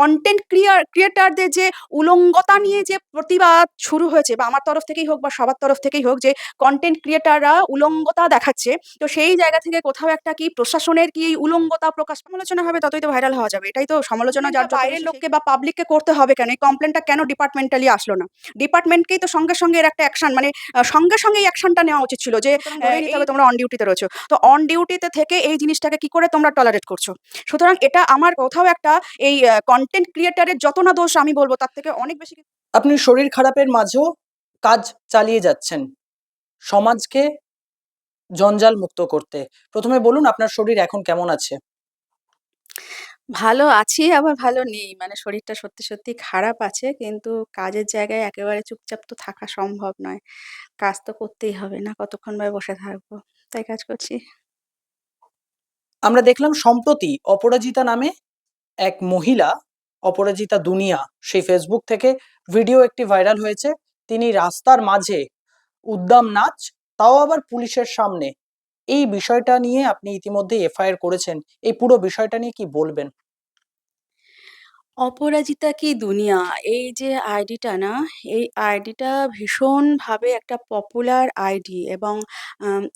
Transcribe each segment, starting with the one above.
Content ক্রিয়ার ক্রিয়েটারদের যে উলঙ্গতা নিয়ে যে প্রতিবাদ শুরু হয়েছে বা আমার তরফ থেকেই হোক বা সবার তরফ থেকেই হোক যে কন্টেন্ট ক্রিয়েটাররা উলঙ্গতা দেখাচ্ছে তো সেই জায়গা থেকে কোথাও একটা কি প্রশাসনের কি এই উলঙ্গতা প্রকাশ সমালোচনা হবে ততই তো ভাইরাল হওয়া যাবে এটাই তো সমালোচনা যার বাইরের লোককে বা পাবলিককে করতে হবে কেন? এই কমপ্লেনটা কেন ডিপার্টমেন্টালি আসলো না? ডিপার্টমেন্টকেই তো সঙ্গে সঙ্গে এর একটা অ্যাকশন মানে সঙ্গে সঙ্গে এই অ্যাকশনটা নেওয়া উচিত ছিল যে তোমরা অন ডিউটিতে রয়েছো। তো অন ডিউটিতে থেকে এই জিনিসটাকে কি করে তোমরা টলারেট করছ? সুতরাং এটা আমার কোথাও একটা এই কন্টেন্ট ক্রিয়েটারের যত না দোষ আমি বলব তার থেকে অনেক বেশি আপনি শরীর খারাপের মাঝেও কাজ চালিয়ে যাচ্ছেন। সমাজকে জঞ্জাল মুক্ত করতে। প্রথমে বলুন আপনার শরীর এখন কেমন আছে? ভালো আছি আবার ভালো নেই। মানে শরীরটা সত্যি সত্যি খারাপ আছে কিন্তু কাজের জায়গায় একেবারে চুপচাপ তো থাকা সম্ভব নয়। কাজ তো করতেই হবে না কতক্ষণ ভাবে বসে থাকব? তাই কাজ করছি। আমরা দেখলাম সম্প্রতি অপরাজিতা নামে এক মহিলা অপরাজিতা দুনিয়া, সেই ফেসবুক থেকে ভিডিও একটি ভাইরাল হয়েছে। তিনি রাস্তার মাঝে উদ্দাম নাচ, তাও আবার পুলিশের সামনে। এই বিষয়টা নিয়ে আপনি ইতিমধ্যে এফআইআর করেছেন। এই পুরো বিষয়টা নিয়ে কি বলবেন? অপরাজিতা কি দুনিয়া? এই যে আইডিটা না, এই আইডিটা ভীষণভাবে একটা পপুলার আইডি এবং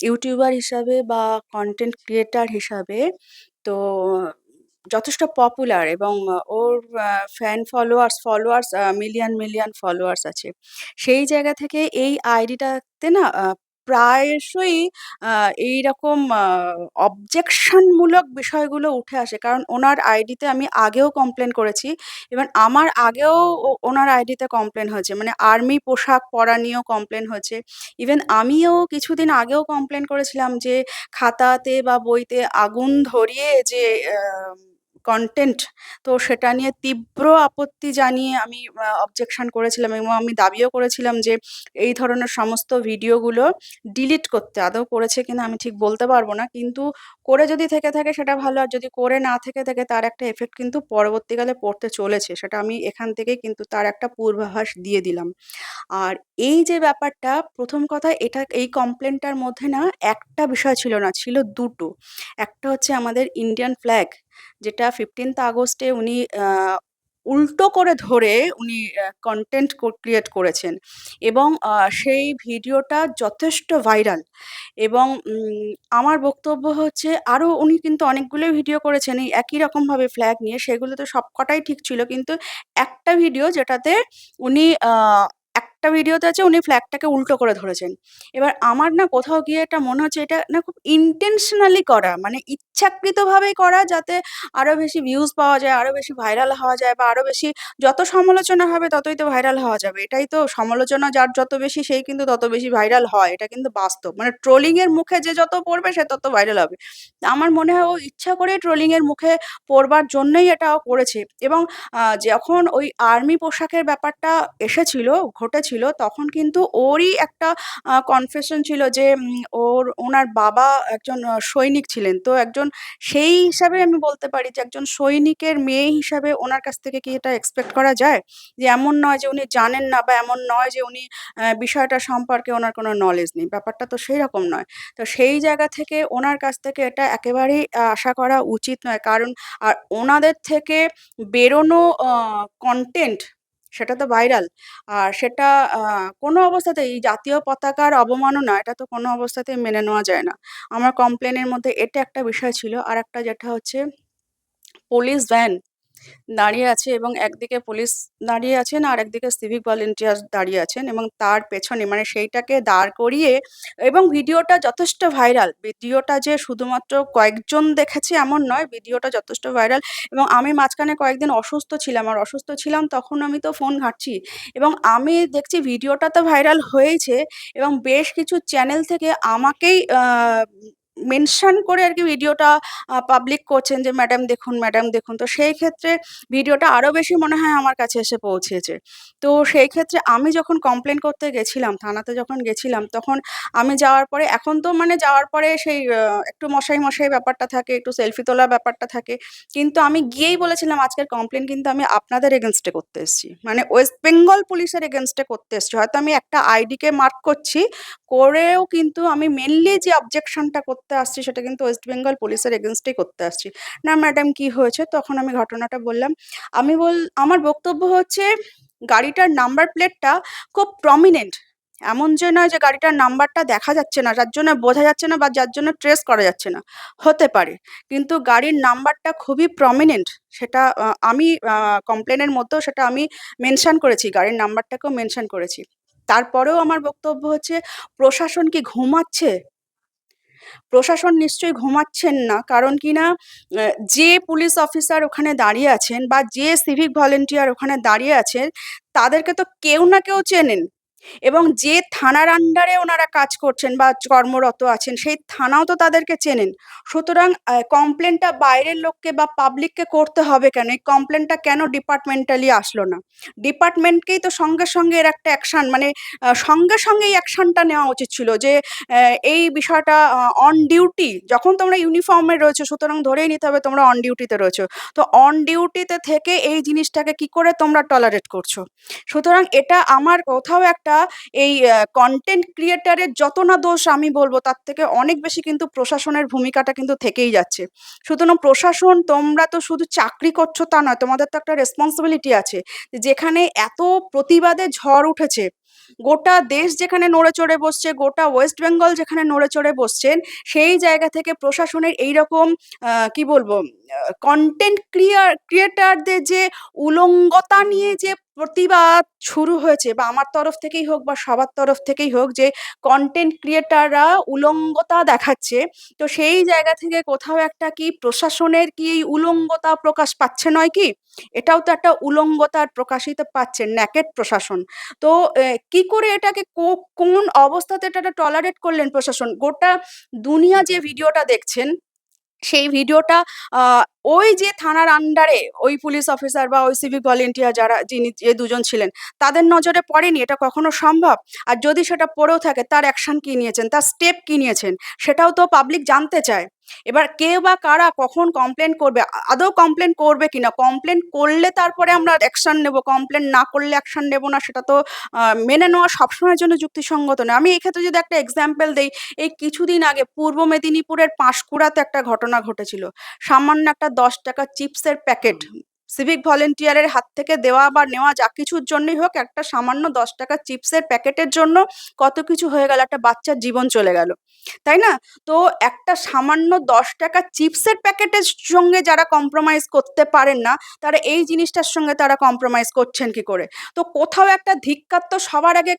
ইউটিউবার হিসাবে বা কন্টেন্ট ক্রিয়েটার হিসাবে তো যথেষ্ট পপুলার এবং ওর fan followers followers million million followers আছে। সেই জায়গা থেকে এই আইডিটাতে না প্রায়শই এইরকম অবজেকশনমূলক বিষয়গুলো উঠে আসে। কারণ ওনার আইডিতে আমি আগেও কমপ্লেন করেছি। এবং আমার আগেও ওনার আইডিতে কমপ্লেন হয়েছে। মানে আর্মি পোশাক পরা নিয়েও কমপ্লেন হয়েছে। ইভেন আমিও কিছুদিন আগেও কমপ্লেন করেছিলাম যে, খাতাতে বা বইতে আগুন ধরিয়ে যে কন্টেন্ট তো সেটা নিয়ে তীব্র আপত্তি জানিয়ে আমি অবজেকশন করেছিলাম এবং আমি দাবিও করেছিলাম যে এই ধরনের সমস্ত ভিডিওগুলো ডিলিট করতে। আদৌ করেছে কিনা আমি ঠিক বলতে পারব না, কিন্তু করে যদি থেকে থাকে সেটা ভালো, আর যদি করে না থেকে থাকে তার একটা এফেক্ট কিন্তু পরবর্তীকালে পড়তে চলেছে, সেটা আমি এখান থেকেই কিন্তু তার একটা পূর্বাভাস দিয়ে দিলাম। আর এই যে ব্যাপারটা, প্রথম কথা এটা, এই কমপ্লেনটার মধ্যে না একটা বিষয় ছিল না, ছিল দুটো। একটা হচ্ছে আমাদের ইন্ডিয়ান ফ্ল্যাগ যেটা ফিফটিন্থ আগস্টে উনি উল্টো করে ধরে উনি কন্টেন্ট ক্রিয়েট করেছেন। এবং সেই ভিডিওটা যথেষ্ট ভাইরাল এবং আমার বক্তব্য হচ্ছে আরও উনি কিন্তু অনেকগুলো ভিডিও করেছেন, এই একই রকমভাবে ফ্ল্যাগ নিয়ে। সেগুলো তো সবকটাই ঠিক ছিল, কিন্তু একটা ভিডিও যেটাতে উনি একটা ভিডিওতে আছে, উনি ফ্ল্যাগটাকে উল্টো করে ধরেছেন। এবার আমার না কোথাও গিয়ে এটা মনে হচ্ছে এটা না খুব ইন্টেনশনালি করা মানে ইচ্ছাকৃতভাবেই করা যাতে আরও বেশি ভিউজ পাওয়া যায় আরও বেশি ভাইরাল হওয়া যায় বা আরও বেশি যত সমালোচনা হবে ততই তো ভাইরাল হওয়া যাবে। এটাই তো সমালোচনা যার যত বেশি সেই কিন্তু তত বেশি ভাইরাল হয়, এটা কিন্তু বাস্তব। মানে ট্রোলিংয়ের মুখে যে যত পড়বে সে তত ভাইরাল হবে। আমার মনে হয় ও ইচ্ছা করে ট্রোলিংয়ের মুখে পড়বার জন্যই এটা করেছে। এবং যখন ওই আর্মি পোশাকের ব্যাপারটা এসেছিল, ঘটেছিল তখন কিন্তু ওরই একটা কনফেশন ছিল যে ওর, ওনার বাবা একজন সৈনিক ছিলেন। তো একজন সেই হিসাবে আমি বলতে পারি যে, একজন সৈনিকের মেয়ে হিসাবে ওনার কাছ থেকে কি এটা এক্সপেক্ট করা যায়? যে এমন নয় যে উনি জানেন না বা এমন নয় যে উনি বিষয়টা সম্পর্কে ওনার কোনো নলেজ নেই। ব্যাপারটা তো সেই রকম নয়। তো সেই জায়গা থেকে ওনার কাছ থেকে এটা একেবারেই আশা করা উচিত নয়। কারণ, আর ওনাদের থেকে বেরোনো কন্টেন্ট সেটা তো ভাইরাল। আর সেটা কোনো অবস্থাতেই জাতীয় পতাকার অবমাননা এটা তো কোনো অবস্থাতেই মেনে নেওয়া যায় না। আমার কমপ্লেনের মধ্যে এটা একটা বিষয় ছিল। আর একটা যেটা হচ্ছে পুলিশ ভ্যান দাঁড়িয়ে আছে এবং একদিকে পুলিশ দাঁড়িয়ে আছেন আর একদিকে সিভিক ভলেন্টিয়ার দাঁড়িয়ে আছেন এবং তার পেছনে মানে সেইটাকে দাঁড় করিয়ে এবং ভিডিওটা যথেষ্ট ভাইরাল ভিডিওটা যে শুধুমাত্র কয়েকজন দেখেছে এমন নয়, ভিডিওটা যথেষ্ট ভাইরাল এবং আমি মাঝখানে কয়েকদিন অসুস্থ ছিলাম আর অসুস্থ ছিলাম তখন আমি তো ফোন ঘাঁটছি এবং আমি দেখছি ভিডিওটা তো ভাইরাল হয়েছে এবং বেশ কিছু চ্যানেল থেকে আমাকেই মেনশন করে আর কি ভিডিওটা পাবলিক করছেন যে ম্যাডাম দেখুন ম্যাডাম দেখুন। তো সেই ক্ষেত্রে ভিডিওটা আরও বেশি মনে হয় আমার কাছে এসে পৌঁছেছে। তো সেই ক্ষেত্রে আমি যখন কমপ্লেন করতে গেছিলাম, থানাতে যখন গেছিলাম, তখন আমি যাওয়ার পরে, এখন তো মানে যাওয়ার পরে সেই একটু মশাই মশাই ব্যাপারটা থাকে, একটু সেলফি তোলার ব্যাপারটা থাকে। কিন্তু আমি গিয়েই বলেছিলাম, আজকের কমপ্লেন কিন্তু আমি আপনাদের এগেনস্টে করতে এসেছি। মানে ওয়েস্ট বেঙ্গল পুলিশের এগেনস্টে করতে এসেছি। হয়তো আমি একটা আইডিকে মার্ক করছি, করেও কিন্তু আমি মেনলি যে অবজেকশনটা করতে করতে আসছি, সেটা কিন্তু ওয়েস্ট বেঙ্গল পুলিশের এগেনস্টেই করতে আসছি। না ম্যাডাম কি হয়েছে? তখন আমি ঘটনাটা বললাম। আমি বল, আমার বক্তব্য হচ্ছে, গাড়িটার নাম্বার প্লেটটা খুব প্রমিনেন্ট এমন যে নয় যে গাড়িটার নাম্বারটা দেখা যাচ্ছে না, যার জন্য বোঝা যাচ্ছে না বা যার জন্য ট্রেস করা যাচ্ছে না। হতে পারে, কিন্তু গাড়ির নাম্বারটা খুবই প্রমিনেন্ট সেটা আমি কমপ্লেনের মধ্যেও সেটা আমি মেনশন করেছি, গাড়ির নাম্বারটাকেও মেনশন করেছি। তারপরেও আমার বক্তব্য হচ্ছে, প্রশাসন কি ঘুমাচ্ছে? প্রশাসন নিশ্চয়ই ঘুমাচ্ছেন না। কারণ কি না যে পুলিশ অফিসার ওখানে দাঁড়িয়ে আছেন বা যে সিভিক ভলেন্টিয়ার ওখানে দাঁড়িয়ে আছেন, তাদেরকে তো কেউ না কেউ চেনেন। এবং যে থানার আন্ডারে ওনারা কাজ করছেন বা কর্মরত আছেন, সেই থানাও তো তাদেরকে চেনেন। সুতরাং কমপ্লেনটা বাইরের লোককে বা পাবলিককে করতে হবে কেন? এই কমপ্লেনটা কেন ডিপার্টমেন্টালি আসলো না? ডিপার্টমেন্টকেই তো সঙ্গে সঙ্গে এর একটা অ্যাকশন মানে সঙ্গে সঙ্গে এই অ্যাকশনটা নেওয়া উচিত ছিল যে এই বিষয়টা অন ডিউটি যখন তোমরা ইউনিফর্মে রয়েছে, সুতরাং ধরেই নিতে হবে তোমরা অন ডিউটিতে রয়েছো। তো অন ডিউটিতে থেকে এই জিনিসটাকে কি করে তোমরা টলারেট করছ? সুতরাং এটা আমার কোথাও একটা এই কন্টেন্ট ক্রিয়েটারের যত না দোষ আমি বলব তার থেকে অনেক বেশি কিন্তু প্রশাসনের ভূমিকাটা কিন্তু থেকেই যাচ্ছে। সুতরাং প্রশাসন তোমরা তো শুধু চাকরি করছ তা নয় তোমাদের তো একটা রেসপন্সিবিলিটি আছে যেখানে এত প্রতিবাদে ঝড় উঠেছে গোটা দেশ যেখানে নড়ে চড়ে বসছে গোটা ওয়েস্ট বেঙ্গল যেখানে নড়ে চড়ে বসছেন সেই জায়গা থেকে প্রশাসনের এইরকম আহ, কি বলব কন্টেন্ট ক্রিয়ার ক্রিয়েটারদের যে উলঙ্গতা নিয়ে যে প্রতিবাদ শুরু হয়েছে বা আমার তরফ থেকেই হোক বা সবার তরফ থেকেই হোক যে কন্টেন্ট ক্রিয়েটাররা উলঙ্গতা দেখাচ্ছে। তো সেই জায়গা থেকে কোথাও একটা কি প্রশাসনের কি এই উলঙ্গতা প্রকাশ পাচ্ছে নয় কি? এটাও তো একটা উলঙ্গতার প্রকাশিত পাচ্ছে ন্যাকেট প্রশাসন। তো কি করে এটাকে কোন অবস্থাতে এটা টলারেট করলেন প্রশাসন? গোটা দুনিয়া যে ভিডিওটা দেখছেন সেই ভিডিওটা ওই যে থানার আন্ডারে ওই পুলিশ অফিসার বা ওই সিভিক ভলেন্টিয়ার যারা, যিনি যে দুজন ছিলেন, তাদের নজরে পড়েনি এটা কখনো সম্ভব? আর যদি সেটা পড়েও থাকে, তার অ্যাকশন কি নিয়েছেন? তার স্টেপ কি নিয়েছেন? সেটাও তো পাবলিক জানতে চায়। এবার কে বা কারা কখন কমপ্লেন করবে? আদৌ কমপ্লেন করবে কিনা? কমপ্লেন করলে তারপরে আমরা অ্যাকশন নেব। কমপ্লেন না করলে অ্যাকশন নেব না, সেটা তো মেনে নেওয়া সবসময়ের জন্য যুক্তিসঙ্গত নয়। আমি এক্ষেত্রে যদি একটা এক্সাম্পল দেই, এই কিছুদিন আগে পূর্ব মেদিনীপুরের পাঁশকুড়াতে একটা ঘটনা ঘটেছিল। সামান্য একটা দশ টাকা চিপসের প্যাকেট সিভিক ভলেন্টিয়ারের হাত থেকে দেওয়া বা নেওয়া যা কিছুর জন্যই হোক একটা সামান্য দশ টাকা চিপসের প্যাকেটের জন্য কত কিছু হয়ে গেল, একটা বাচ্চার জীবন চলে গেল। তাই না? তো একটা সামান্য দশ টাকা চিপসের প্যাকেটের সঙ্গে যারা কম্প্রোমাইজ করতে পারেন না, তারা এই জিনিসটার সঙ্গে তারা কম্প্রোমাইজ করছেন কি করে? তো কোথাও একটা ধিক্কার তো সবার আগে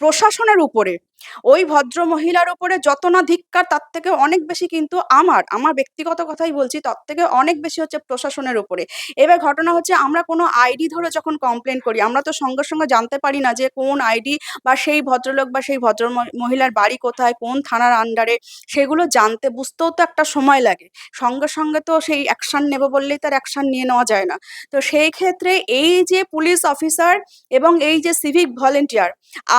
প্রশাসনের উপরে। ওই ভদ্র মহিলার উপরে যত না ধিক্কার, তার থেকে অনেক বেশি কিন্তু আমার আমার ব্যক্তিগত কথাই বলছি, তার থেকে অনেক বেশি হচ্ছে প্রশাসনের উপরে। এবার ঘটনা হচ্ছে আমরা কোনো আইডি ধরে যখন কমপ্লেন করি, আমরা তো সঙ্গে সঙ্গে জানতে পারি না যে কোন আইডি বা সেই ভদ্রলোক বা সেই ভদ্র মহিলার বাড়ি কোথায়, কোন থানার আন্ডারে সেগুলো জানতে, বুঝতেও তো একটা সময় লাগে। সঙ্গে সঙ্গে তো সেই অ্যাকশন নেব বললেই তার অ্যাকশন নিয়ে নেওয়া যায় না। তো সেই ক্ষেত্রে এই যে পুলিশ অফিসার এবং এই যে সিভিক ভলেন্টিয়ার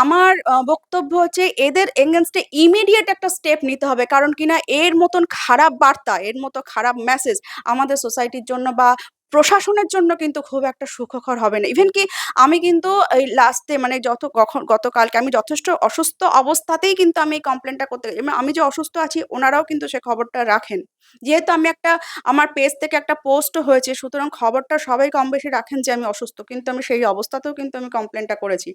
আমার বক্তব্য হচ্ছে এদের এগেনস্টে ইমিডিয়েট একটা স্টেপ নিতে হবে। কারণ কিনা এর মতন খারাপ বার্তা, এর মতো খারাপ মেসেজ আমাদের সোসাইটির জন্য বা প্রশাসনের জন্য কিন্তু খুব একটা সুখকর হবে না। ইভেন কি আমি কিন্তু এই লাস্টে মানে যত কখন, গতকালকে আমি যথেষ্ট অসুস্থ অবস্থাতেই কিন্তু আমি এই কমপ্লেনটা করতে গেছি। আমি যে অসুস্থ আছি, ওনারাও কিন্তু সে খবরটা রাখেন। যেহেতু আমি একটা, আমার পেজ থেকে একটা পোস্ট হয়েছে, সুতরাং খবরটা সবাই কম বেশি রাখেন যে আমি অসুস্থ। কিন্তু আমি সেই অবস্থাতেও কিন্তু আমি কমপ্লেনটা করেছি।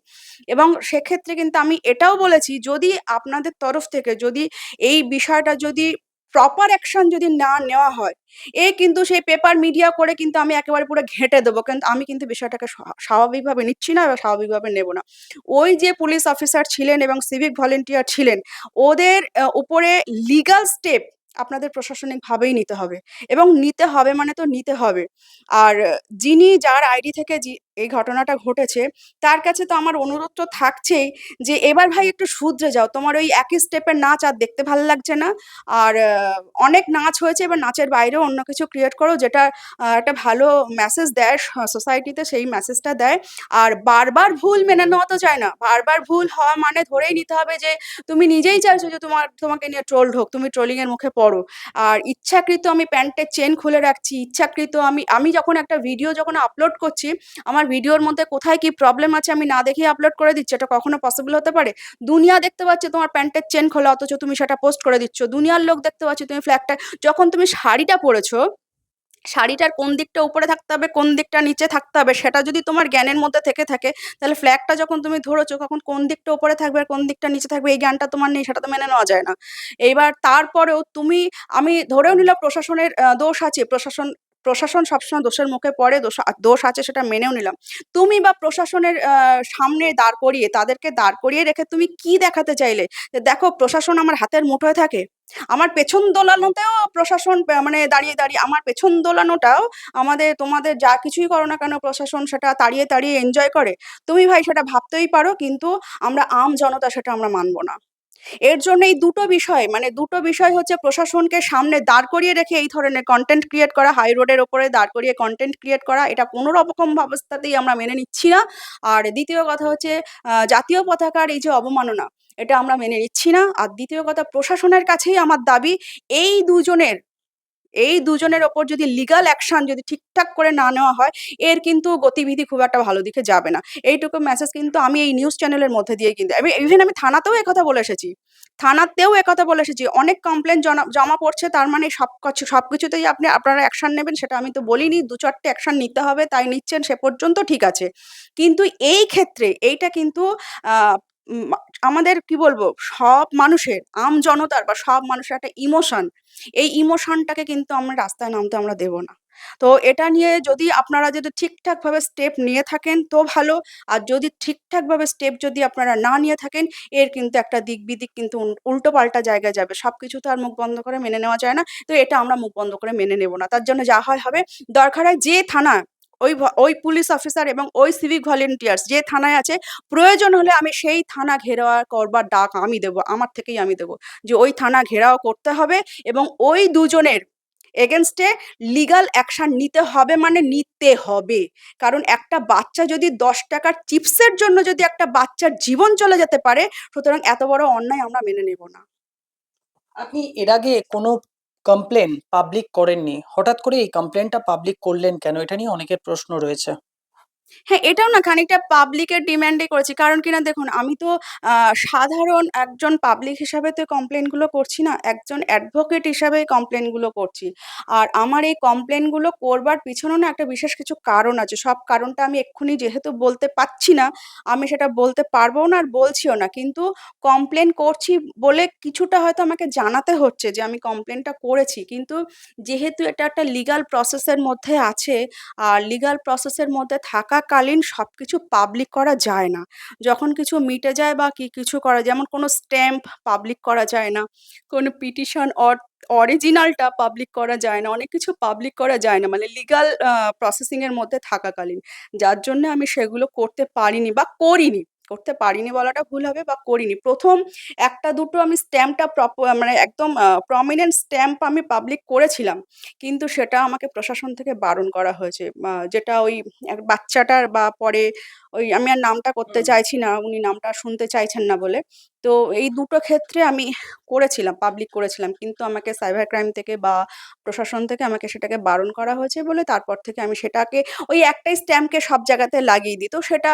এবং সেক্ষেত্রে কিন্তু আমি এটাও বলেছি, যদি আপনাদের তরফ থেকে, যদি এই বিষয়টা যদি প্রপার অ্যাকশন যদি না নেওয়া হয়, এ কিন্তু সেই পেপার মিডিয়া করে কিন্তু আমি একেবারে পুরো ঘেঁটে দেবো। কিন্তু আমি কিন্তু বিষয়টাকে স্বা- স্বাভাবিকভাবে নিচ্ছি না বা স্বাভাবিকভাবে নেব না। ওই যে পুলিশ অফিসার ছিলেন এবং সিভিক ভলেন্টিয়ার ছিলেন, ওদের উপরে লিগাল স্টেপ আপনাদের প্রশাসনিকভাবেই নিতে হবে। এবং নিতে হবে মানে তো নিতে হবে। আর যিনি যার আইডি থেকে এই ঘটনাটা ঘটেছে। তার কাছে তো আমার অনুরোধ তো থাকছেই যে, এবার ভাই একটু শুধরে যাও। তোমার ওই একই স্টেপের নাচ আর দেখতে ভালো লাগছে না। আর অনেক নাচ হয়েছে। এবার নাচের বাইরেও অন্য কিছু ক্রিয়েট করো যেটা একটা ভালো মেসেজ দেয় সোসাইটিতে সেই মেসেজটা দেয়। আর বারবার ভুল মেনে নেওয়া তো চায় না। বারবার ভুল হওয়া মানে ধরেই নিতে হবে যে, তুমি নিজেই চাইছো যে, তোমার, তোমাকে নিয়ে ট্রোল ঢোক। তুমি ট্রোলিং এর মুখে পড়ো। আর ইচ্ছাকৃত আমি প্যান্টের চেন খুলে রাখছি। ইচ্ছাকৃত আমি আমি যখন একটা ভিডিও যখন আপলোড করছি, আমার আমার ভিডিওর মধ্যে কোথায় কি প্রবলেম আছে আমি না দেখেই আপলোড করে দিচ্ছি, এটা কখনো পসিবল হতে পারে? দুনিয়া দেখতে পাচ্ছে তোমার প্যান্টের চেন খোলা, অথচ তুমি সেটা পোস্ট করে দিচ্ছ। দুনিয়ার লোক দেখতে পাচ্ছে তুমি ফ্ল্যাগটা যখন তুমি শাড়িটা পরেছো, শাড়িটার কোন দিকটা উপরে থাকতে হবে, কোন দিকটা নিচে থাকতে হবে, সেটা যদি তোমার জ্ঞানের মধ্যে থেকে থাকে, তাহলে ফ্ল্যাগটা যখন তুমি ধরেছো তখন কোন দিকটা উপরে থাকবে আর কোন দিকটা নিচে থাকবে, এই জ্ঞানটা তোমার নেই, সেটা তো মেনে নেওয়া যায় না। এইবার তারপরেও তুমি, আমি ধরেও নিলাম প্রশাসনের দোষ আছে, প্রশাসন প্রশাসন সবসময় দোষের মুখে পড়ে, দোষ দোষ আছে সেটা মেনেও নিলাম। তুমি বা প্রশাসনের সামনে দাঁড় করিয়ে, তাদেরকে দাঁড় করিয়ে রেখে তুমি কি দেখাতে চাইলে? দেখো প্রশাসন আমার হাতের মুঠোয় থাকে। আমার পেছন দোলানোতেও প্রশাসন মানে দাঁড়িয়ে দাঁড়িয়ে, আমার পেছন দোলানোটাও আমাদের, তোমাদের যা কিছুই করো না কেন প্রশাসন সেটা তাড়িয়ে তাড়িয়ে এনজয় করে। তুমি ভাই সেটা ভাবতেই পারো, কিন্তু আমরা আম জনতা সেটা আমরা মানবো না। এর জন্য এই দুটো বিষয় মানে দুটো বিষয় হচ্ছে প্রশাসনকে সামনে দাঁড় করিয়ে রেখে এই ধরনের কন্টেন্ট ক্রিয়েট করা হাই রোডের ওপরে দাঁড় করিয়ে কন্টেন্ট ক্রিয়েট করা, এটা কোনো রকম অবস্থাতেই আমরা মেনে নিচ্ছি না। আর দ্বিতীয় কথা হচ্ছে জাতীয় পতাকার এই যে অবমাননা, এটা আমরা মেনে নিচ্ছি না। আর দ্বিতীয় কথা, প্রশাসনের কাছেই আমার দাবি, এই দুজনের এই দুজনের ওপর যদি লিগাল অ্যাকশন যদি ঠিকঠাক করে না নেওয়া হয়, এর কিন্তু গতিবিধি খুব একটা ভালো দিকে যাবে না। এইটুকু মেসেজ কিন্তু আমি এই নিউজ চ্যানেলের মধ্যে দিয়ে কিন্তু ইভেন আমি থানাতেও একথা বলে এসেছি। থানাতেও একথা বলে এসেছি। অনেক কমপ্লেন জমা পড়ছে, তার মানে সব সব কিছুতেই আপনি, আপনারা অ্যাকশন নেবেন সেটা আমি তো বলিনি। দু চারটে অ্যাকশন নিতে হবে, তাই নিচ্ছেন, সে পর্যন্ত ঠিক আছে। কিন্তু এই ক্ষেত্রে এইটা কিন্তু আমাদের কি বলব? সব মানুষের, আম জনতার বা সব মানুষের একটা ইমোশন। এই ইমোশনটাকে কিন্তু আমরা রাস্তায় নামতে আমরা দেব না। তো এটা নিয়ে যদি আপনারা যদি ঠিকঠাকভাবে স্টেপ নিয়ে থাকেন তো ভালো। আর যদি ঠিকঠাকভাবে স্টেপ যদি আপনারা না নিয়ে থাকেন, এর কিন্তু একটা দিক বিদিক কিন্তু উল্টো পাল্টা জায়গায় যাবে। সব কিছু তো আর মুখ বন্ধ করে মেনে নেওয়া যায় না। তো এটা আমরা মুখ বন্ধ করে মেনে নেব না। তার জন্য যা হয় হবে, দরকার হয় যে থানা ওই ওই পুলিশ অফিসার এবং ওই সিভিক ভলেন্টিয়ার্স যে থানায় আছে, প্রয়োজন হলে আমি সেই থানা ঘেরাও করবার ডাক আমি দেব, আমার থেকেই আমি দেব। যে ওই থানা ঘেরাও করতে হবে এবং ওই দুজনের এগেনস্টে লিগাল অ্যাকশন নিতে হবে মানে নিতে হবে। কারণ একটা বাচ্চা যদি দশ টাকার চিপসের জন্য যদি একটা বাচ্চার জীবন চলে যেতে পারে, সুতরাং এত বড় অন্যায় আমরা মেনে নেব না। আপনি এর আগে কোনো কমপ্লেন পাবলিক করেননি। হঠাৎ করে এই কমপ্লেনটা পাবলিক করলেন কেন? এটা নিয়ে অনেকের প্রশ্ন রয়েছে। হ্যাঁ, এটাও না খানিকটা পাবলিকের ডিমান্ডে করেছি। কারণ কিনা দেখুন আমি তো সাধারণ একজন পাবলিক হিসাবে তো কমপ্লেইনগুলো করছি না। একজন অ্যাডভোকেট হিসাবে কমপ্লেইনগুলো করছি। আর আমার এই কমপ্লেইনগুলো করবার পিছনেও না একটা বিশেষ কিছু কারণ আছে। সব কারণটা আমি এক্ষুনি যেহেতু বলতে পারছি না, আমি সেটা বলতে পারবও না আর বলছিও না। কিন্তু কমপ্লেইন করছি বলে কিছুটা হয়তো আমাকে জানাতে হচ্ছে যে আমি কমপ্লেইনটা করেছি। কিন্তু যেহেতু এটা একটা লিগ্যাল প্রসেসের মধ্যে আছে আর লিগ্যাল প্রসেসের মধ্যে থাকাকালীন সবকিছু পাবলিক করা যায় না। যখন কিছু মিটে যায় বা কি কিছু করা যেমন কোনো স্ট্যাম্প পাবলিক করা যায় না। কোনো পিটিশন অর অরিজিনালটা পাবলিক করা যায় না। অনেক কিছু পাবলিক করা যায় না। মানে লিগাল প্রসেসিংয়ের মধ্যে থাকাকালীন। যার জন্য আমি সেগুলো করতে পারিনি বা করিনি। করতে পারিনি বলাটা ভুল হবে বা করিনি। প্রথম একটা দুটো আমি স্ট্যাম্পটা মানে একদম প্রমিনেন্ট স্ট্যাম্প আমি পাবলিক করেছিলাম। কিন্তু সেটা আমাকে প্রশাসন থেকে বারণ করা হয়েছে। যেটা ওই এক বাচ্চাটার বা পরে ওই আমি আর নামটা করতে চাইছি না। উনি নামটা শুনতে চাইছেন না বলে। তো এই দুটো ক্ষেত্রে আমি করেছিলাম, পাবলিক করেছিলাম। কিন্তু আমাকে সাইবার ক্রাইম থেকে বা প্রশাসন থেকে আমাকে সেটাকে বারণ করা হয়েছে বলে তারপর থেকে আমি সেটাকে ওই একটাই স্ট্যাম্পকে সব জায়গাতে লাগিয়ে দিই। তো সেটা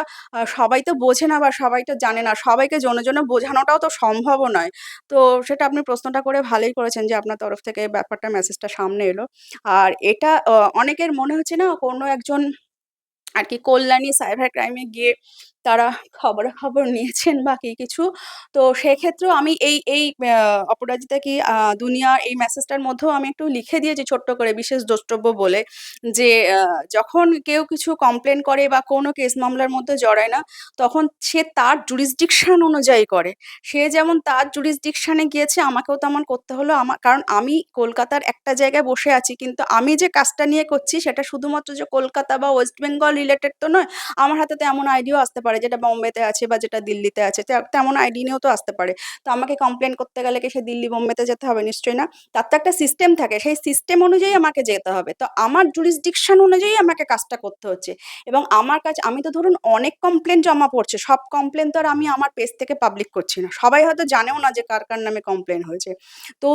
সবাই তো বোঝে না বা সবাই তো জানে না। সবাইকে জনে, জনে বোঝানোটাও তো সম্ভবও নয়। তো সেটা আপনি প্রশ্নটা করে ভালোই করেছেন যে আপনার তরফ থেকে ব্যাপারটা মেসেজটা সামনে এলো। আর এটা অনেকের মনে হচ্ছে না কোনো একজন আর কি কল্যাণী সাইবার ক্রাইমে গিয়ে তারা খবরাখবর নিয়েছেন বা কি কিছু। তো সেক্ষেত্রেও আমি এই এই অপরাজিতা কি আ দুনিয়া এই মেসেজটার মধ্যেও আমি একটু লিখে দিয়েছি ছোট্ট করে বিশেষ দ্রষ্টব্য বলে যে যখন কেউ কিছু কমপ্লেন করে বা কোনো কেস মামলার মধ্যে জড়ায় না, তখন সে তার jurisdiction অনুযায়ী করে। সে যেমন তার এ গিয়েছে আমাকেও তেমন করতে হলো। আমার কারণ আমি কলকাতার একটা জায়গায় বসে আছি। কিন্তু আমি যে কাজটা নিয়ে করছি সেটা শুধুমাত্র যে কলকাতা বা ওয়েস্ট বেঙ্গল রিলেটেড তো নয়। আমার হাতে তো এমন আইডিয়াও আসতে পারে পারে যেটা বোম্বেতে আছে বা যেটা দিল্লিতে আছে তেমন আইডি নিয়েও তো আসতে পারে। তো আমাকে কমপ্লেন করতে গেলে কি সে দিল্লি, বোম্বেতে যেতে হবে? নিশ্চয়ই না। তার তো একটা সিস্টেম থাকে। সেই সিস্টেম অনুযায়ী আমাকে যেতে হবে। তো আমার jurisdiction অনুযায়ী আমাকে কাজটা করতে হচ্ছে এবং আমার কাছে আমি তো ধরুন অনেক কমপ্লেন জমা পড়ছে। সব কমপ্লেন তো আর আমি আমার পেজ থেকে পাবলিক করছি না। সবাই হয়তো জানেও না যে কার, কার নামে কমপ্লেন হয়েছে। তো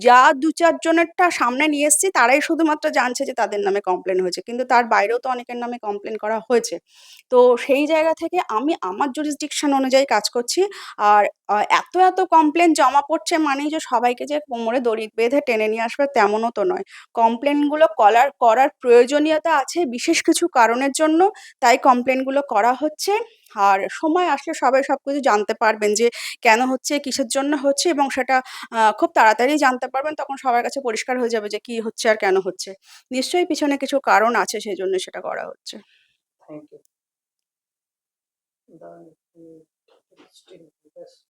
যা দু চারজনেরটা সামনে নিয়ে এসেছি তারাই শুধুমাত্র জানছে যে তাদের নামে কমপ্লেন হয়েছে। কিন্তু তার বাইরেও তো অনেকের নামে কমপ্লেন করা হয়েছে। তো সেই জায়গা থেকে আমি আমার jurisdiction অনুযায়ী কাজ করছি। আর এত, এত কমপ্লেন জমা পড়ছে মানেই যে সবাইকে যে কোমরে দড়ি বেঁধে টেনে নিয়ে আসবে তেমনও তো নয়। কমপ্লেনগুলো কলার করার প্রয়োজনীয়তা আছে বিশেষ কিছু কারণের জন্য। তাই কমপ্লেনগুলো করা হচ্ছে। আর সময় আসলে সবাই সব কিছু জানতে পারবেন যে কেন হচ্ছে, কিসের জন্য হচ্ছে এবং সেটা খুব তাড়াতাড়ি জানতে পারবেন। তখন সবার কাছে পরিষ্কার হয়ে যাবে যে কি হচ্ছে আর কেন হচ্ছে। নিশ্চয়ই পিছনে কিছু কারণ আছে সেই জন্য সেটা করা হচ্ছে। Thank you. the, the student, this